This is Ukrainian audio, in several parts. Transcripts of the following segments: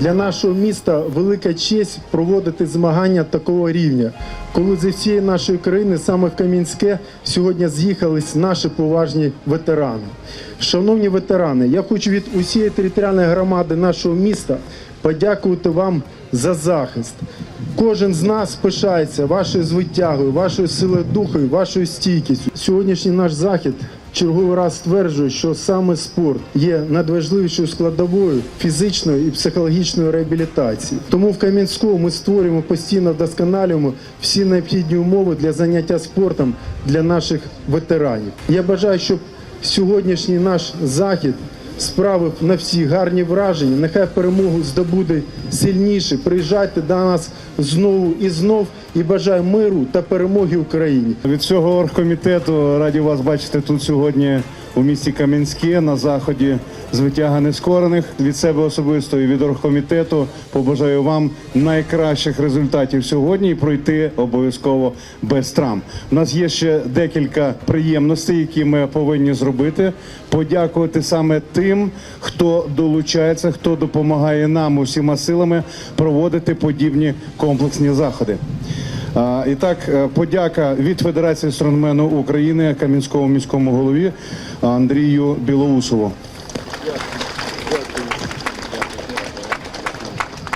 Для нашого міста велика честь проводити змагання такого рівня, коли зі всієї нашої країни саме в Кам'янське сьогодні з'їхались наші поважні ветерани. Шановні ветерани, я хочу від усієї територіальної громади нашого міста подякувати вам за захист. Кожен з нас пишається вашою звитягою, вашою силою духу, вашою стійкістю. Сьогоднішній наш захід черговий раз стверджують, що саме спорт є надважливішою складовою фізичної і психологічної реабілітації. Тому в Кам'янському ми створюємо постійно вдосконалюємо всі необхідні умови для заняття спортом для наших ветеранів. Я бажаю, щоб сьогоднішній наш захід справив на всі гарні враження. Нехай перемогу здобуде сильніше. Приїжджайте до нас знову і знов і бажаю миру та перемоги Україні. Від всього оргкомітету раді вас бачити тут сьогодні у місті Кам'янське на заході з витяга нескорених. Від себе особисто і від оргкомітету побажаю вам найкращих результатів сьогодні і пройти обов'язково без травм. У нас є ще декілька приємностей, які ми повинні зробити. Подякувати саме тим, хто долучається, хто допомагає нам усіма силами проводити подібні комплексні заходи. І так, е, подяка від Федерації стронгмену України Кам'янському міському голові Андрію Білоусову.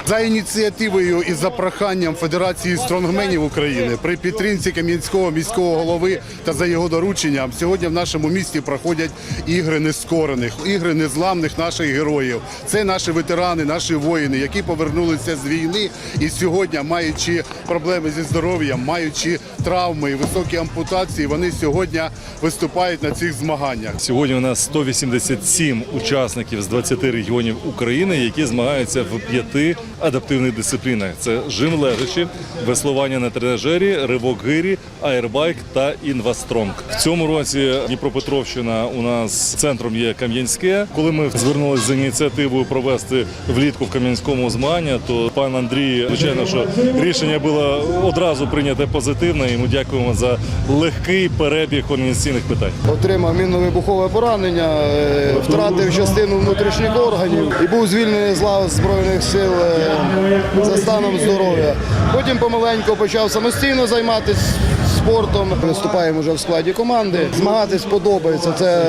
За ініціативою і за проханням Федерації стронгменів України при підтримці Кам'янського міського голови та за його дорученням сьогодні в нашому місті проходять ігри нескорених, ігри незламних наших героїв. Це наші ветерани, наші воїни, які повернулися з війни і сьогодні, маючи проблеми зі здоров'ям, маючи травми і високі ампутації, вони сьогодні виступають на цих змаганнях. Сьогодні у нас 187 учасників з 20 регіонів України, які змагаються в п'яти адаптивних дисциплінах: це жим лежачі, веслування на тренажері, ривок гирі, аербайк та інвастронг. В цьому році Дніпропетровщина у нас центром є Кам'янське. Коли ми звернулися з ініціативою провести влітку в Кам'янському змагання, то пан Андрій, звичайно, що рішення було одразу прийняте позитивно, ми дякуємо за легкий перебіг організаційних питань. Отримав мінно-вибухове поранення, е, втратив частину внутрішніх органів і був звільнений з лав Збройних сил е, за станом здоров'я. Потім помаленьку почав самостійно займатися спортом. Виступаємо вже в складі команди. Змагатись подобається. Це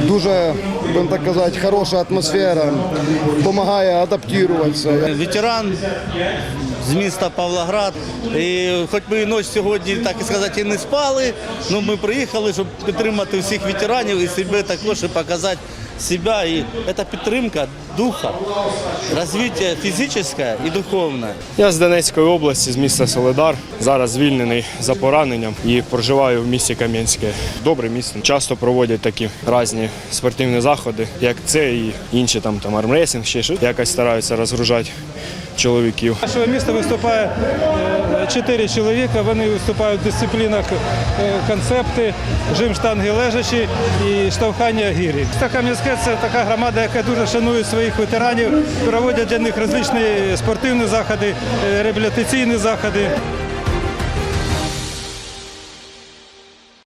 дуже, будемо так казати, хороша атмосфера, допомагає адаптуватися. ветеран з міста Павлоград. І хоч ми і ночі сьогодні, так і сказати, і не спали, але ми приїхали, щоб підтримати всіх ветеранів і себе також і показати себе. І це підтримка духа, розвиття фізичне і духовне. Я з Донецької області, з міста Солидар. Зараз звільнений за пораненням і проживаю в місті Кам'янське. Добре місто. Часто проводять такі різні спортивні заходи, як це і інші там, там армресінг, ще щось. Якось стараються розгружати чоловіків. Нашого міста виступає е, чотири чоловіка. Вони виступають в дисциплінах е, концепти, жим штанги лежачі і штовхання гірі. Кам'янське це така громада, яка дуже шанує своїх ветеранів, проводять для них розличні спортивні заходи, е, реабілітаційні заходи.